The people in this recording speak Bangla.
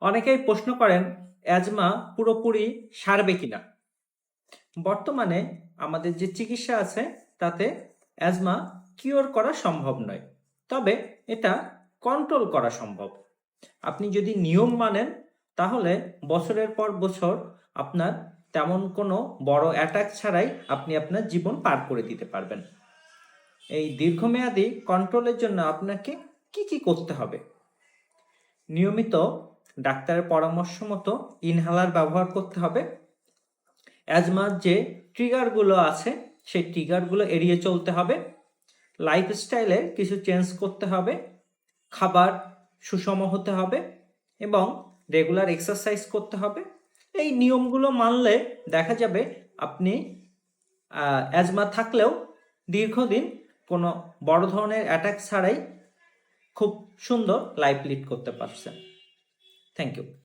অনেকেই প্রশ্ন করেন, অ্যাজমা পুরোপুরি সারবে কিনা? বর্তমানে আমাদের যে চিকিৎসা আছে, তাতে অ্যাজমা কিওর করা সম্ভব নয়। তবে এটা কন্ট্রোল করা সম্ভব। আপনি যদি নিয়ম মানেন, তাহলে বছরের পর বছর আপনার তেমন কোনো বড় অ্যাটাক ছাড়াই আপনি আপনার জীবন পার করে দিতে পারবেন। এই দীর্ঘমেয়াদী কন্ট্রোলের জন্য আপনাকে কি কি করতে হবে? নিয়মিত ডাক্তারের পরামর্শ মতো ইনহেলার ব্যবহার করতে হবে। অ্যাজমার যে ট্রিগারগুলো আছে, সেই ট্রিগারগুলো এড়িয়ে চলতে হবে। লাইফস্টাইলে কিছু চেঞ্জ করতে হবে। খাবার সুষম হতে হবে এবং রেগুলার এক্সারসাইজ করতে হবে। এই নিয়মগুলো মানলে দেখা যাবে আপনি অ্যাজমা থাকলেও দীর্ঘদিন কোনো বড় ধরনের অ্যাটাক ছাড়াই খুব সুন্দর লাইফ লিড করতে পারছেন। Thank you